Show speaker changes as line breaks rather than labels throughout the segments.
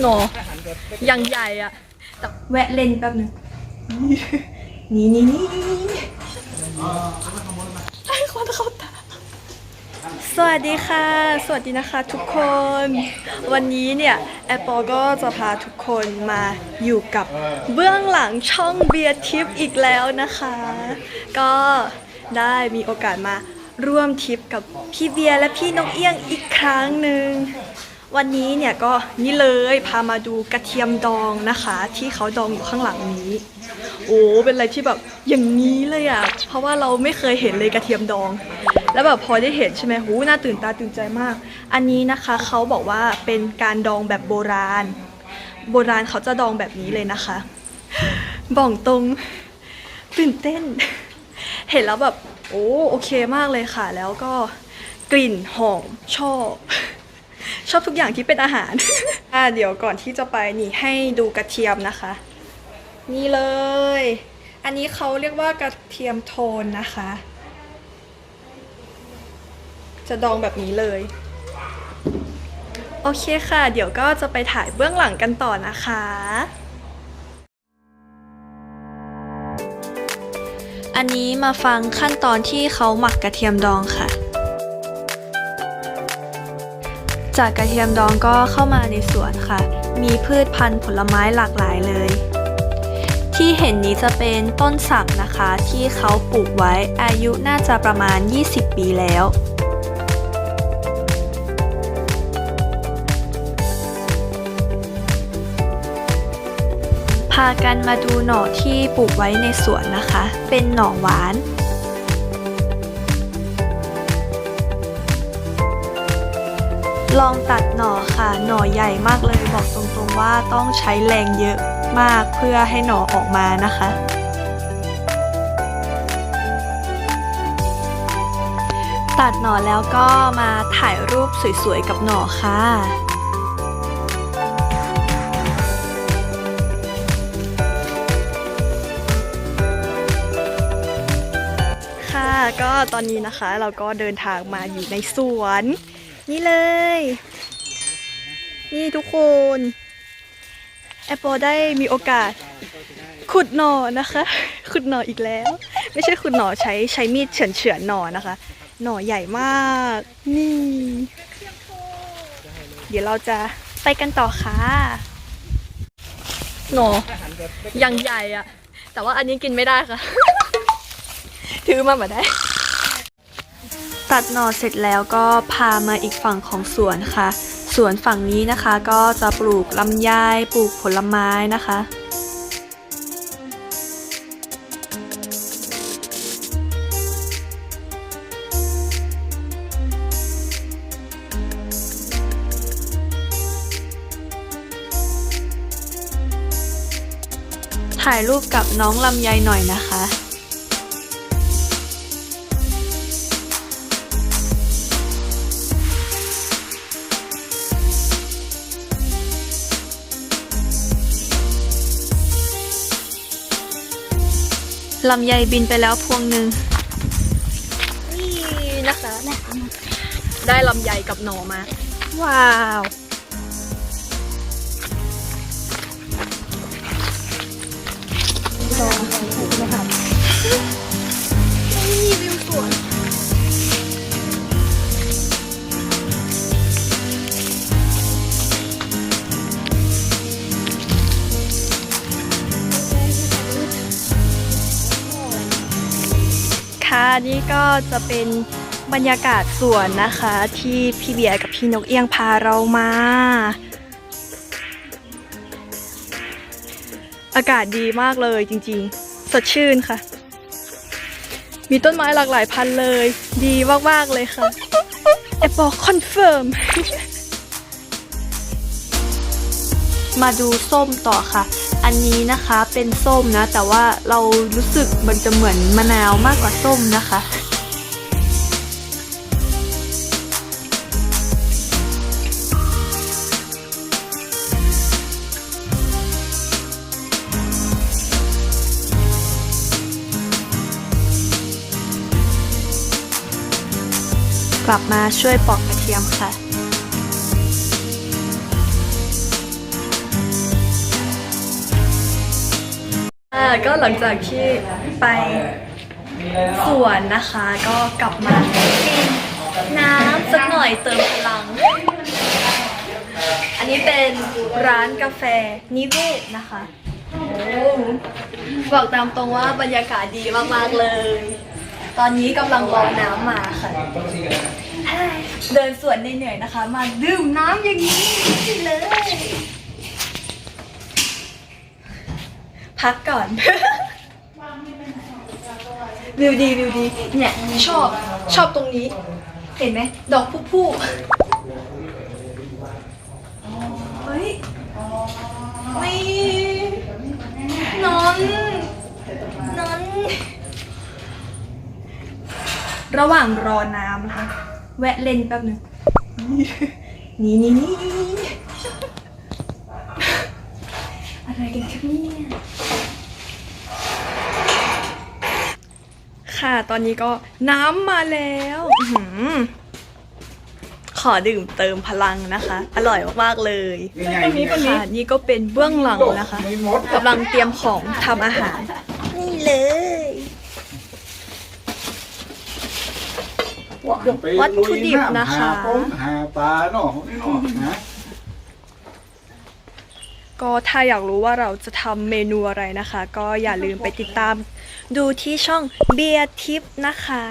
หนอยังใหญ่อะแต่แวะเล่นแป๊บนึงนี่นี่นี่นี่ไอ้คนเขาตาสวัสดีค่ะ สวัสดีนะคะทุกคน วันนี้เนี่ย แอปเปิลก็จะพาทุกคนมาอยู่กับเบื้องหลังช่องเบียร์ทิปอีกแล้วนะคะ ก็ได้มีโอกาสมาร่วมทริปกับพี่เบียร์และพี่นกเอี้ยงอีกครั้งหนึ่ง วันนี้เนี่ยก็นี่เลยพามาดูกระเทียมดองนะคะ ที่เขาดองอยู่ข้างหลังนี้ โอ้เป็นอะไรที่แบบอย่างนี้เลยอะเพราะว่าเราไม่เคยเห็นเลยกระเทียมดอง แล้วแบบพอได้เห็นใช่ไหมหูน่าตื่นตาตื่นใจมาก อันนี้นะคะเขาบอกว่าเป็นการดองแบบโบราณ โบราณเขาจะดองแบบนี้เลยนะคะบอกตรงตื่นเต้น เห็นแล้วแบบโอ้โอเคมากเลยค่ะ แล้วก็กลิ่นหอมชอบ ชอบทุกอย่างที่เป็นอาหาร อะเดี๋ยวก่อนที่จะไปนี่ให้ดูกระเทียมนะคะ นี่เลย อันนี้เขาเรียกว่ากระเทียมโทนนะคะ จะดองแบบนี้เลย โอเคค่ะ เดี๋ยวก็จะไปถ่ายเบื้องหลังกันต่อนะคะอันนี้มาฟังขั้นตอนที่เขาหมักกระเทียมดองค่ะ จากกระเทียมดองก็เข้ามาในสวนค่ะ มีพืชพันธุ์ผลไม้หลากหลายเลย ที่เห็นนี้จะเป็นต้นสักนะคะ ที่เขาปลูกไว้อายุน่าจะประมาณ 20 ปีแล้วพากันมาดูหน่อที่ปลูกไว้ในสวนนะคะ เป็นหน่อหวาน ลองตัดหน่อค่ะ หน่อใหญ่มากเลยบอกตรงๆว่าต้องใช้แรงเยอะมากเพื่อให้หน่อออกมานะคะ ตัดหน่อแล้วก็มาถ่ายรูปสวยๆกับหน่อค่ะค่ะก็ตอนนี้นะคะเราก็เดินทางมาอยู่ในสวน นี่เลย นี่ทุกคน แอปเปิลได้มีโอกาส ขุดหน่อนะคะ ขุดหน่ออีกแล้ว ไม่ใช่ขุดหน่อใช้ใช้มีดเฉือนเฉือนหน่อนะคะ หน่อใหญ่มาก นี่ เดี๋ยวเราจะไปกันต่อค่ะหน่อยังใหญ่อะแต่ว่าอันนี้กินไม่ได้ค่ะ ถือมาแบบได้ ตัดหน่อเสร็จแล้วก็พามาอีกฝั่งของสวนค่ะ สวนฝั่งนี้นะคะก็จะปลูกลำไยปลูกผลไม้นะคะถ่ายรูปกับน้องลำไยหน่อยนะคะ ลำไยบินไปแล้วพวงหนึ่งนี่นะคะได้ลำไยกับหน่อมา ว้าว ลองถูกไหมคะนี่วิวสวน นี่ก็จะเป็นบรรยากาศสวนนะคะ ที่พี่เบียร์กับพี่นกเอี้ยงพาเรามา อากาศดีมากเลยจริงๆ สดชื่นค่ะ มีต้นไม้หลากหลายพันเลย ดีมากๆเลยค่ะแอปเปิลคอนเฟิร์มมาดูส้มต่อค่ะ อันนี้นะคะเป็นส้มนะ แต่ว่าเรารู้สึกมันจะเหมือนมะนาวมากกว่าส้มนะคะกลับมาช่วยปอกกระเทียมค่ะ ก็หลังจากที่ไปสวนนะคะก็กลับมากินน้ำสักหน่อยเติมพลัง อันนี้เป็นร้านกาแฟนิเวศนะคะอบอกตามตรงว่าบรรยากาศดีมากๆเลย ตอนนี้กำลังรอน้ำมาค่ะ เดินสวนเหนื่อยๆนะคะ มาดื่มน้ำอย่างนี้เลย พักก่อน วิวดีวิวดี เนี่ย ชอบชอบตรงนี้ เห็นไหมดอกผู้ผู้เฮ้ยนี่นอนนอน ระหว่างรอน้ำนะคะ แวะเล่นแป๊บหนึง นี่นี่นี่ อะไรกันครับเนี่ยค่ะ ตอนนี้ก็น้ำมาแล้วอื้อหือขอดื่มเติมพลังนะคะ อร่อยมากๆเลยค่ะนี่ก็เป็นเบื้องหลังนะคะกำลังเตรียมของทำอาหาร นี่เลย วัตถุดิบนะคะ
หาปงหาปลาเนาะนี่เนาะนะ
ก็ถ้าอยากรู้ว่าเราจะทำเมนูอะไรนะคะ ก็อย่าลืมไปติดตามดูที่ช่องเบียร์ทิปนะคะ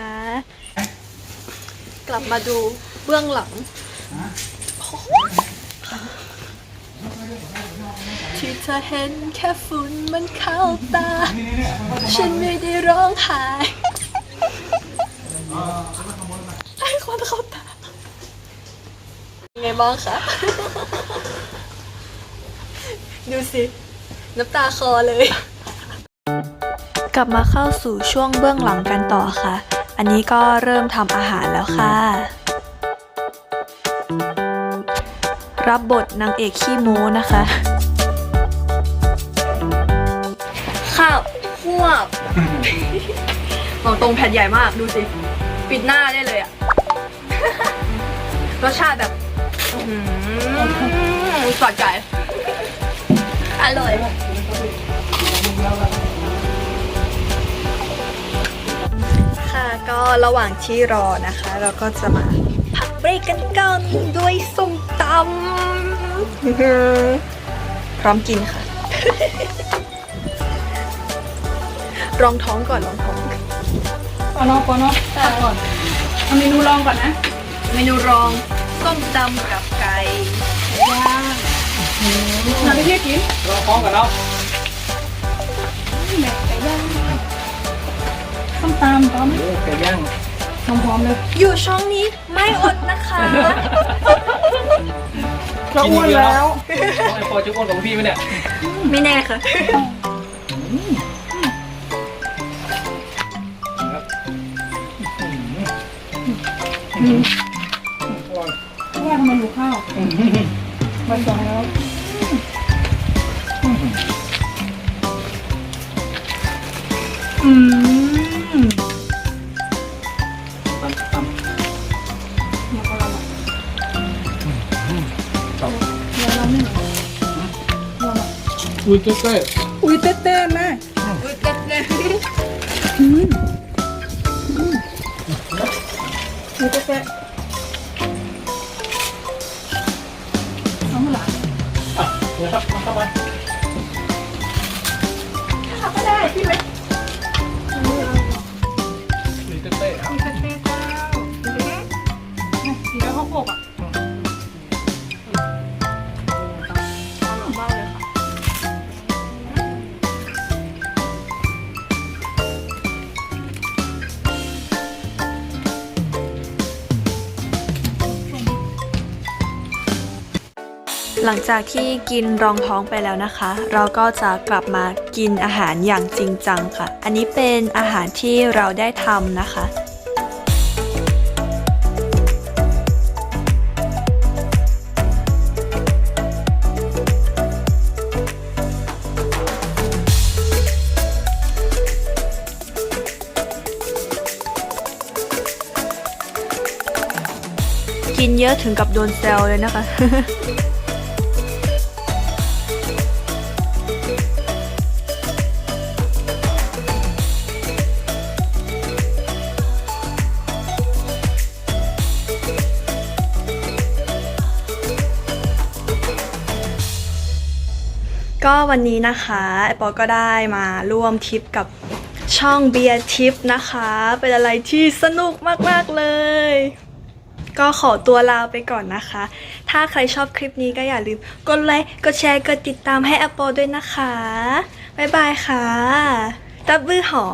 กลับมาดูเบื้องหลัง ที่เธอเห็นแค่ฝุ่นมันเข้าตา ฉันไม่ได้ร้องไห้ไอ้คนเข้าตาไงบ้างคะ ดูสิ น้ำตาคอเลย กลับมาเข้าสู่ช่วงเบื้องหลังกันต่อค่ะ อันนี้ก็เริ่มทำอาหารแล้วค่ะ รับบทนางเอกขี้โม้นะคะ ข้าวควบบอกตรงแผ่นใหญ่มากดูสิ ปิดหน้าได้เลยอะรสชาติแบบ อื้อหือสอดใจ อร่อยค่ะก็ระหว่างที่รอนะคะ เราก็จะมาพักเบรกกันก่อนด้วยส้มตำพร้อมกินค่ะ รองท้องก่อนรองท้อง
ปอนอปอนอตัดก่อนเอาเมนูลองก่อนนะ
เมนูรองส้มตำกับไก่
มา พี่พี่ยกิน
เราพร้อมกันเนาะ
แม่ไก่ย่างส้มตำพร้อมไหม
โอ้ไก่ย่าง
พร้อมๆเลย
อยู่ช่องนี้ไม่อดนะคะ
เราอ้วนแล้ว
ไอ้พอจะอ้วนกับพี่ไหมเนี่ย
ไม่แน่ค่ะ
ว่าทำไมหิวข้าวมาสองแล้ว อุ้
ยเจ๊เจ๊
อุ้ยเต้เต้แม่
อุ้ยเจ็บเลย
อืมอุ้ยเต้เต้เอามาหลาน
อะเดี๋ยวครับเข้าไป
ก็ได้พี่เล็ก
อุ้ยเจ๊เจ๊ครับ
อุ้ยเต้เต้เจ้าสีแล้วข้าวโพดอะ
หลังจากที่กินรองท้องไปแล้วนะคะ เราก็จะกลับมากินอาหารอย่างจริงจังค่ะ อันนี้เป็นอาหารที่เราได้ทำนะคะกินเยอะถึงกับโดนแซวเลยนะคะ ก็วันนี้นะคะไอปอก็ได้มาร่วมทริปกับช่องเบียร์ทิปนะคะ เป็นอะไรที่สนุกมาก ๆ เลย ก็ขอตัวลาไปก่อนนะคะ ถ้าใครชอบคลิปนี้ก็อย่าลืม กดไลค์ กดแชร์ กดติดตามให้แอปเปด้วยนะคะ บ๊ายบายค่ะตับเบือหอ